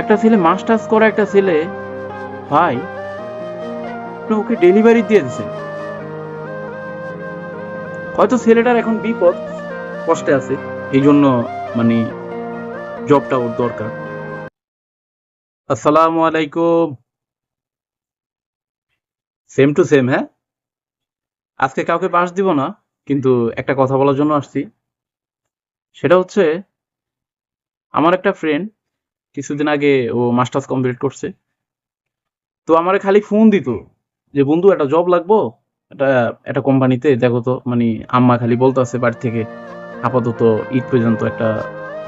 একটা ছেলে মাস্টার্স করা একটা ছেলে, ভাই ওকে ডেলিভারি দিয়ে দিয়েছেন হয়তো ছেলেটার এখন বিপদ, কষ্টে আছে, এই জন্য মানে জবটা ওর দরকার। আসসালামু আলাইকুম। সেম টু সেম হ্যাঁ? আজকে কাউকে পাশ দিব না, কিন্তু একটা কথা বলার জন্য আসছি। সেটা হচ্ছে, আমার একটা ফ্রেন্ড কিছুদিন আগে ও মাস্টার্স কমপ্লিট করছে। তো আমার খালি ফোন দিত যে, বন্ধু, একটা জব লাগবো? একটা একটা কোম্পানিতে দেখো তো মানে আম্মা খালি বলতে আছে বাড়ি থেকে আপাতত ঈদ পর্যন্ত একটা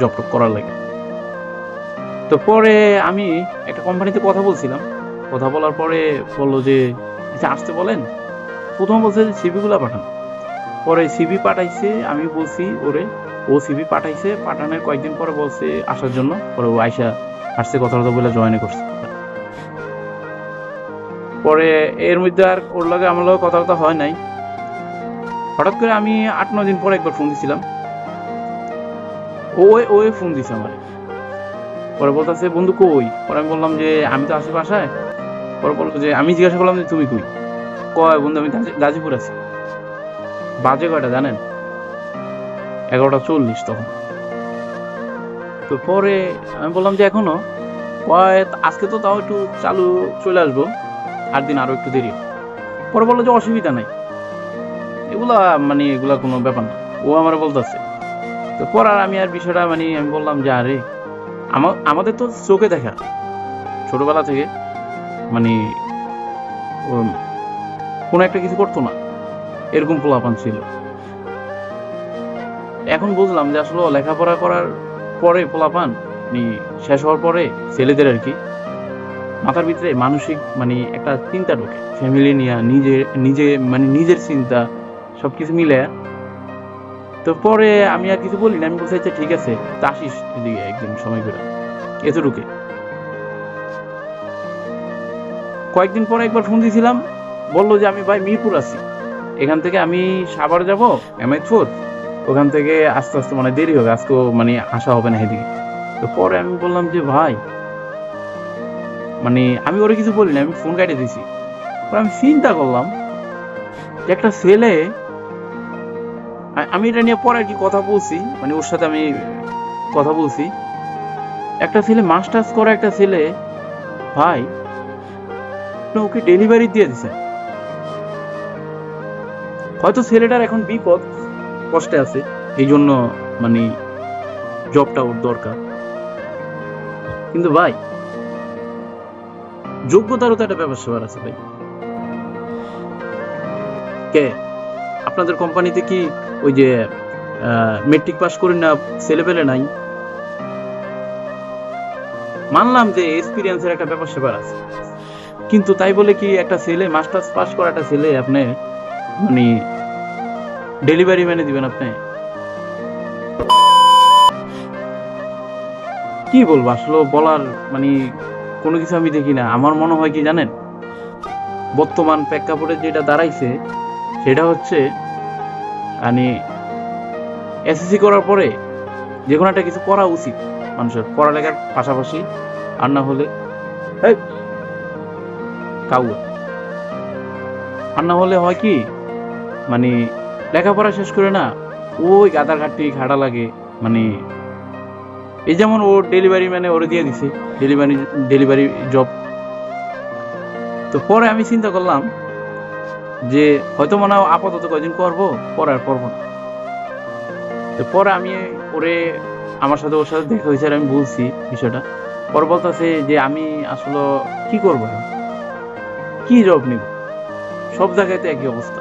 জব টপ করার লাগে। তো পরে আমি একটা কোম্পানিতে কথা বলছিলাম। কথা বলার পরে বলল যে আসতে বলেন? প্রথম বলছে যে, সিভিগুলো পাঠান। পরে সিভি পাঠাইছে, আমি বলছি, ওরে, ও সিভি পাঠাইছে, পাঠানোর কয়েকদিন পরে বলছে আসার জন্য। পরে ও আইসা আসছে, কথা কথা বলে জয়েন করছে। পরে এর মধ্যে আর ওর লগে আমার লগে কথা হয় নাই। হঠাৎ করে আমি আট, নয় দিন পরে একবার ফোন দিছিলাম। ও ও ফোন দিছে আমার। পরে বলতেছে, বন্ধু কই? পরে আমি বললাম যে, আমি তো আছি বাসায়। পরে বলল যে, আমি জিজ্ঞাসা করলাম যে, তুমি কই? কয় বন্ধু, আমি গাজী- গাজীপুর আছি। বাজে কয়টা জানেন? এগারোটা চল্লিশ তখন। তো পরে আমি বললাম যে এখনও আজকে তো তাও একটু চালু চলে আসব, আট দিন আরও একটু দেরি পরে বলল যে অসুবিধা নাই। এগুলা মানে এগুলা কোনো ব্যাপার না, ও আমার বলতেছে। তো পর আর আমি আর বিষয়টা মানে আমি বললাম যে আরে, আমা- আমাদের তো চোখে দেখা। ছোটবেলা থেকে মানে কোনো একটা কিছু করতো না, এরকম পোলাপান ছিল। এখন বুঝলাম যে আসলে লেখাপড়া করার পরে পোলাপান মানে শেষ হওয়ার পরে ছেলেদের আর কি। মাথার ভিতরে মানসিক মানে একটা চিন্তা ঢোকে। ফ্যামিলি নিয়ে, নিজে নিজে মানে নিজের চিন্তা, সবকিছু মিলে তো পরে আমি আর কিছু বলি না, আমি বলছি আচ্ছা ঠিক আছে, তা আসিস এদিকে একদিন সময় করে। এতটুকে কয়েকদিন পরে একবার ফোন দিয়েছিলাম বলল যে, আমি ভাই মিরপুর আছি। এখান থেকে আমি সাভার যাব এমএইচপুর ওখান থেকে আস্তে আস্তে মানে দেরি হবে আজকেও মানে আসা হবে না এদিকে। তো পরে আমি বললাম যে, ভাই মানে আমি ওরে কিছু বলি না, আমি ফোন কাটে দিছি। পরে আমি চিন্তা করলাম যে একটা ছেলে আমি এটা নিয়ে পরে আর কি কথা বলছি মানে ওর সাথে আমি কথা বলছি। একটা ছেলে মাস্টার্স করা একটা ছেলে, ভাই ওকে ডেলিভারি দিয়ে দিছেন হয়তো ছেলেটার এখন বিপদ। কষ্টে আছে এই জন্য মানে জবটা ওর দরকার। কিন্তু ভাই, যোগ্যতারও তো একটা ব্যাপার আছে ভাই। কে? আপনাদের কোম্পানিতে কি ওই যে মেট্রিক পাস করে না ছেলে পেলে নাই? মানলাম যে এক্সপিরিয়েন্সের একটা ব্যাপার স্যাপার আছে। কিন্তু তাই বলে কি একটা ছেলে মাস্টার্স পাস করা একটা ছেলে আপনি মানে ডেলিভারি ম্যানে দিবেন আপনি। কি বলব, আসলে বলার মানে কোনো কিছু আমি দেখি না। আমার মনে হয় কি জানেন, বর্তমান প্রেক্ষাপটে যেটা দাঁড়াইছে, সেটা হচ্ছে মানে এসএসসি করার পরে যে কোনো একটা কিছু করা উচিত মানুষের, পড়ালেখার পাশাপাশি, আর না হলে কাউ আর না হলে হয় কি মানে লেখাপড়া শেষ করে না, ওই গাদার ঘাটটি খাড়া লাগে মানে এই যেমন ও ডেলিভারি ম্যানে ওরে দিয়ে দিছে ডেলিভারি ডেলিভারি জব তো পরে আমি চিন্তা করলাম যে হয়তো মনে হয় আপাতত কয়দিন করব, পরে আর করব না। তো পরে আমি ওরে, আমার সাথে ওর সাথে দেখা হয়েছে আর আমি বলছি বিষয়টা। পরে বলতেছে যে আমি আসলে কি করব কি জব নিব? সব জায়গায় তো একই অবস্থা।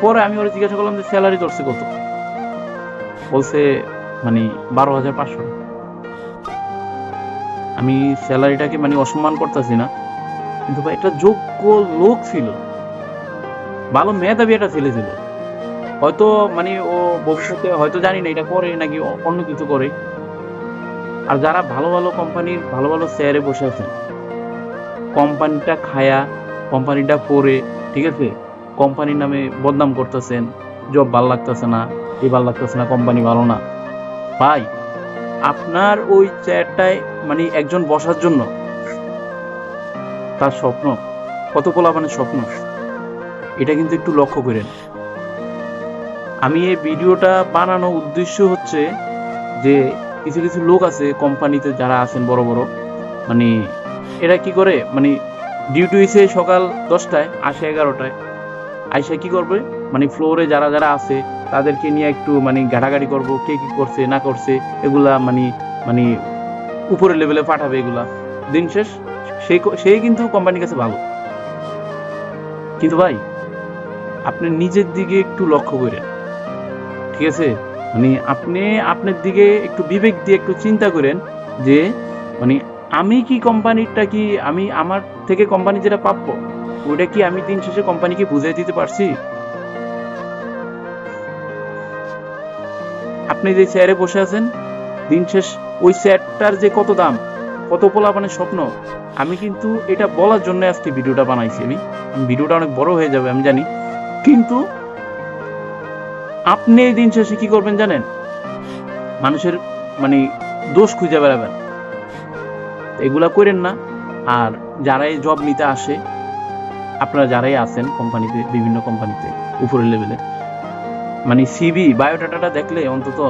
পরে আমি ওরা জিজ্ঞাসা করলাম যে স্যালারি করছে কত? বলছে মানে বারো হাজার পাঁচশো। আমি স্যালারিটাকে মানে অসম্মান করতেছি না, কিন্তু ভাই একটা যোগ্য লোক ছিল। ভালো মেধাবী একটা ছেলে ছিল। হয়তো মানে ও ভবিষ্যতে হয়তো জানি না এটা করে নাকি অন্য কিছু করে। আর যারা ভালো ভালো কোম্পানির ভালো ভালো শেয়ারে বসে আছেন কোম্পানিটা খায়া কোম্পানিটা পরে ঠিক আছে? কোম্পানির নামে বদনাম করতেছেন জব ভালো লাগতেছে না, এই ভালো লাগতেছে না, কোম্পানি ভালো না। ভাই, আপনার ওই চেয়ারটায় মানে একজন বসার জন্য তার স্বপ্ন, কত পোলাপানের স্বপ্ন, এটা কিন্তু একটু লক্ষ্য করেন। আমি এই ভিডিওটা বানানোর উদ্দেশ্য হচ্ছে যে কিছু কিছু লোক আছে কোম্পানিতে যারা আছেন বড় বড় মানে এরা কি করে মানে ডিউটি হয়েছে সকাল দশটায়, আসে এগারোটায়। আইসা কি করবে? মানে ফ্লোরে যারা যারা আছে, তাদেরকে নিয়ে একটু মানে ঘাটাঘাটি করব, কে কি করছে, না করছে, এগুলা মানে মানে উপরের লেভেলে পাঠাবে এগুলা। দিন শেষ সেই সেই কিন্তু কোম্পানির কাছে ভালো। কিন্তু ভাই, আপনি নিজের দিকে একটু লক্ষ্য করেন। ঠিক আছে? মানে আপনি, আপনার দিকে একটু বিবেক দিয়ে একটু চিন্তা করেন যে মানে আমি কি কোম্পানিটা কি, আমি আমার থেকে কোম্পানি যেটা প্রাপ্য ওটা কি আমি দিন শেষে কোম্পানিকে বুঝিয়ে দিতে পারছি? আপনি যে চেয়ারে বসে আছেন, দিন শেষ ওই চেয়ারটার যে কত দাম, কত পোলাপানের স্বপ্ন, আমি কিন্তু এটা বলার জন্য আজকে ভিডিওটা বানাইছি আমি। ভিডিওটা অনেক বড় হয়ে যাবে, আমি জানি। কিন্তু আপনি এই দিন শেষে কি করবেন জানেন? মানুষের মানে দোষ খুঁজে বেড়াবেন। এগুলা করেন না। আর যারাই জব নিতে আসে আপনারা যারাই আছেন কোম্পানিতে, বিভিন্ন কোম্পানিতে, উপরের লেভেলে মানে সিবি বায়োডাটাটা দেখলে অন্তত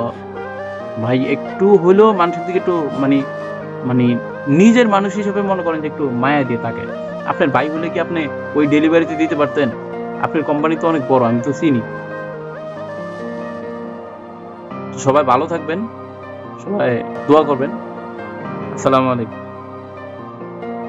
ভাই একটু হলেও মানুষের দিকে একটু মানে মানে নিজের মানুষ হিসেবে মনে করেন যে একটু মায়া দিয়ে তাকে আপনার ভাই বলে কি আপনি ওই ডেলিভারিতে দিতে পারতেন? আপনার কোম্পানি তো অনেক বড়, আমি তো চিনি। সবাই ভালো থাকবেন, সবাই দোয়া করবেন। আসসালামু আলাইকুম।